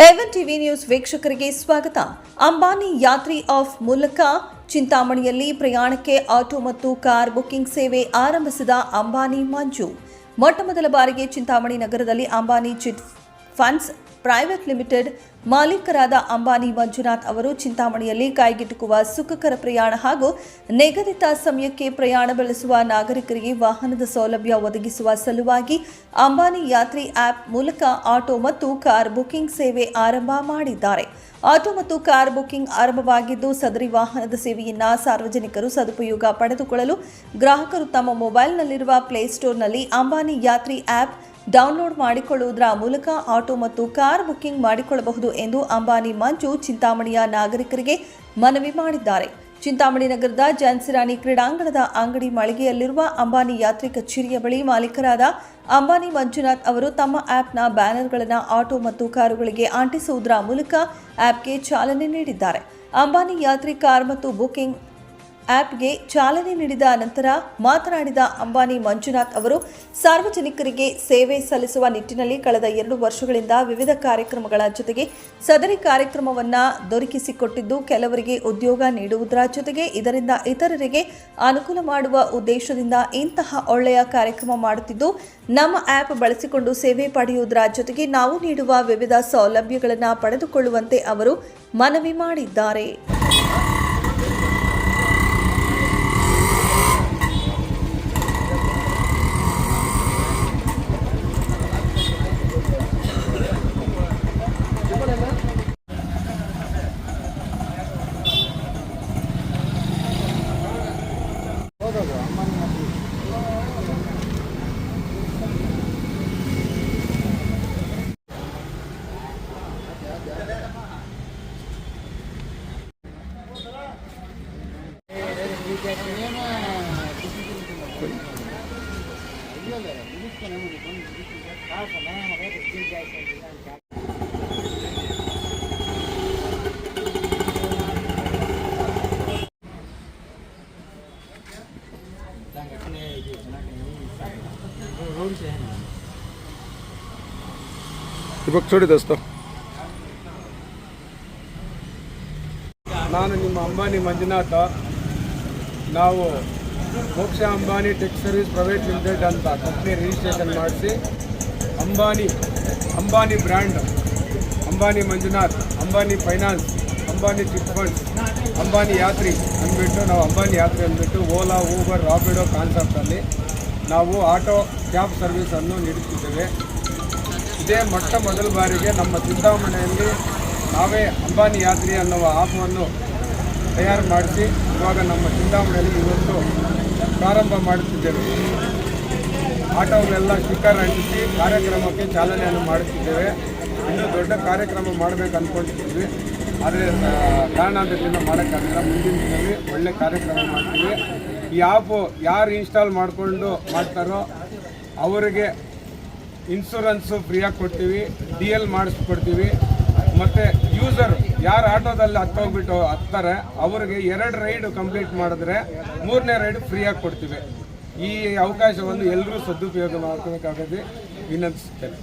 Eleven TV news ವೀಕ್ಷಕರಿಗೆ ಸ್ವಾಗತ. ಅಂಬಾನಿ ಯಾತ್ರಿ of ಮೂಲಕ ಚಿಂತಾಮಣಿಯಲ್ಲಿ ಪ್ರಯಾಣಕ್ಕೆ ಆಟೋ ಮತ್ತು ಕಾರ್ ಬುಕಿಂಗ್ ಸೇವೆ ಆರಂಭಿಸಿದ ಅಂಬಾನಿ ಮಂಜು. ಮೊಟ್ಟಮೊದಲ ಬಾರಿಗೆ ಚಿಂತಾಮಣಿ ನಗರದಲ್ಲಿ Ambani chit funds private limited ಮಾಲೀಕರಾದ Ambani Manjunath ಅವರು ಚಿಂತಾಮಣಿಯಲ್ಲಿ ಕೈಗೆಟುಕುವ ಸುಖಕರ ಪ್ರಯಾಣ ಹಾಗೂ ನಿಗದಿತ ಸಮಯಕ್ಕೆ ಪ್ರಯಾಣ ಬೆಳೆಸುವ ನಾಗರಿಕರಿಗೆ ವಾಹನದ ಸೌಲಭ್ಯ ಒದಗಿಸುವ ಸಲುವಾಗಿ ಅಂಬಾನಿ ಯಾತ್ರಿ ಆಪ್ ಮೂಲಕ ಆಟೋ ಮತ್ತು ಕಾರ್ ಬುಕಿಂಗ್ ಸೇವೆ ಆರಂಭ ಮಾಡಿದ್ದಾರೆ. ಆಟೋ ಮತ್ತು ಕಾರ್ ಬುಕಿಂಗ್ ಆರಂಭವಾಗಿದ್ದು, ಸದರಿ ವಾಹನದ ಸೇವೆಯನ್ನು ಸಾರ್ವಜನಿಕರು ಸದುಪಯೋಗ ಪಡೆದುಕೊಳ್ಳಲು ಗ್ರಾಹಕರು ತಮ್ಮ ಮೊಬೈಲ್ನಲ್ಲಿರುವ ಪ್ಲೇಸ್ಟೋರ್ನಲ್ಲಿ ಅಂಬಾನಿ ಯಾತ್ರಿ ಆಪ್ ಡೌನ್ಲೋಡ್ ಮಾಡಿಕೊಳ್ಳುವುದರ ಮೂಲಕ ಆಟೋ ಮತ್ತು ಕಾರ್ ಬುಕ್ಕಿಂಗ್ ಮಾಡಿಕೊಳ್ಳಬಹುದು ಎಂದು ಅಂಬಾನಿ ಮಂಜು ಚಿಂತಾಮಣಿಯ ನಾಗರಿಕರಿಗೆ ಮನವಿ ಮಾಡಿದ್ದಾರೆ. ಚಿಂತಾಮಣಿ ನಗರದ ಜಾನ್ಸಿರಾಣಿ ಕ್ರೀಡಾಂಗಣದ ಅಂಗಡಿ ಮಳಿಗೆಯಲ್ಲಿರುವ ಅಂಬಾನಿ ಯಾತ್ರಿ ಕಚೇರಿಯ ಬಳಿ ಮಾಲೀಕರಾದ ಅಂಬಾನಿ ಮಂಜುನಾಥ್ ಅವರು ತಮ್ಮ ಆಪ್ನ ಬ್ಯಾನರ್ಗಳನ್ನು ಆಟೋ ಮತ್ತು ಕಾರುಗಳಿಗೆ ಅಂಟಿಸುವುದರ ಮೂಲಕ ಆಪ್ಗೆ ಚಾಲನೆ ನೀಡಿದ್ದಾರೆ. ಅಂಬಾನಿ ಯಾತ್ರಿ ಕಾರ್ ಮತ್ತು ಬುಕಿಂಗ್ ಆಪ್ಗೆ ಚಾಲನೆ ನೀಡಿದ ನಂತರ ಮಾತನಾಡಿದ ಅಂಬಾನಿ ಮಂಜುನಾಥ್ ಅವರು, ಸಾರ್ವಜನಿಕರಿಗೆ ಸೇವೆ ಸಲ್ಲಿಸುವ ನಿಟ್ಟಿನಲ್ಲಿ ಕಳೆದ ಎರಡು ವರ್ಷಗಳಿಂದ ವಿವಿಧ ಕಾರ್ಯಕ್ರಮಗಳ ಜೊತೆಗೆ ಸದರಿ ಕಾರ್ಯಕ್ರಮವನ್ನು ದೊರಕಿಸಿಕೊಟ್ಟಿದ್ದು, ಕೆಲವರಿಗೆ ಉದ್ಯೋಗ ನೀಡುವುದರ ಜೊತೆಗೆ ಇದರಿಂದ ಇತರರಿಗೆ ಅನುಕೂಲ ಮಾಡುವ ಉದ್ದೇಶದಿಂದ ಇಂತಹ ಒಳ್ಳೆಯ ಕಾರ್ಯಕ್ರಮ ಮಾಡುತ್ತಿದ್ದು, ನಮ್ಮ ಆಪ್ ಬಳಸಿಕೊಂಡು ಸೇವೆ ಪಡೆಯುವುದರ ಜೊತೆಗೆ ನಾವು ನೀಡುವ ವಿವಿಧ ಸೌಲಭ್ಯಗಳನ್ನು ಪಡೆದುಕೊಳ್ಳುವಂತೆ ಅವರು ಮನವಿ ಮಾಡಿದ್ದಾರೆ. दीपक छोड़ी दोस्तों नान निम अंबानी मंजुनाथ ನಾವು Moksha Ambani tech service private limited ಅಂತ ಕಂಪ್ನಿ ರಿಜಿಸ್ಟ್ರೇಷನ್ ಮಾಡಿಸಿ Ambani Ambani brand, Ambani Manjunath, Ambani finance, Ambani chit funds, Ambani Yatri ಅಂದ್ಬಿಟ್ಟು ನಾವು ಅಂಬಾನಿ ಯಾತ್ರಿ ಅಂದ್ಬಿಟ್ಟು ಓಲಾ, ಊಬರ್ ರಾಪಿಡೋ ಕಾನ್ಸೆಪ್ಟಲ್ಲಿ ನಾವು ಆಟೋ ಕ್ಯಾಬ್ ಸರ್ವಿಸನ್ನು ನೀಡುತ್ತಿದ್ದೇವೆ. ಇದೇ ಮೊಟ್ಟ ಮೊದಲ ಬಾರಿಗೆ ನಮ್ಮ ಚಿಂತಾಮಣೆಯಲ್ಲಿ ನಾವೇ ಅಂಬಾನಿ ಯಾತ್ರಿ ಅನ್ನುವ ಆ್ಯಪನ್ನು ತಯಾರು ಮಾಡಿಸಿ ಇವಾಗ ನಮ್ಮ ಚಿಂತಾಮಣಿಯಲ್ಲಿ ಇವತ್ತು ಪ್ರಾರಂಭ ಮಾಡುತ್ತಿದ್ದೇವೆ. ಆಟೋಗಳೆಲ್ಲ ಸ್ಟಿಕ್ಕರ್ ಅಂಟಿಸಿ ಕಾರ್ಯಕ್ರಮಕ್ಕೆ ಚಾಲನೆಯನ್ನು ಮಾಡುತ್ತಿದ್ದೇವೆ. ಇನ್ನೂ ದೊಡ್ಡ ಕಾರ್ಯಕ್ರಮ ಮಾಡಬೇಕು ಅಂದ್ಕೊಂಡಿದ್ದೀವಿ ಆದರೆ ಕಾರಣಾಂತರದಿಂದ ಮಾಡೋಕ್ಕಾಗಲ್ಲ. ಮುಂದಿನ ದಿನದಲ್ಲಿ ಒಳ್ಳೆ ಕಾರ್ಯಕ್ರಮ ಮಾಡ್ತೀವಿ. ಈ ಆ್ಯಪು ಯಾರು ಇನ್ಸ್ಟಾಲ್ ಮಾಡಿಕೊಂಡು ಮಾಡ್ತಾರೋ ಅವರಿಗೆ ಇನ್ಶೂರೆನ್ಸು ಫ್ರೀಯಾಗಿ ಕೊಡ್ತೀವಿ. ಡಿ ಎಲ್ ಮಾಡಿಸ್ಕೊಡ್ತೀವಿ. ಮತ್ತು ಯೂಸರ್ ಯಾರು ಆಟೋದಲ್ಲಿ ಹತ್ತೋಗ್ಬಿಟ್ಟು ಹತ್ತಾರೆ, ಅವ್ರಿಗೆ ಎರಡು ರೈಡ್ ಕಂಪ್ಲೀಟ್ ಮಾಡಿದ್ರೆ ಮೂರನೇ ರೈಡ್ ಫ್ರೀಯಾಗಿ ಕೊಡ್ತೀವಿ. ಈ ಅವಕಾಶವನ್ನು ಎಲ್ಲರೂ ಸದುಪಯೋಗ ಮಾಡ್ಕೋಬೇಕಾಗತ್ತೆ ವಿನಂತಿಸ್ತೇನೆ.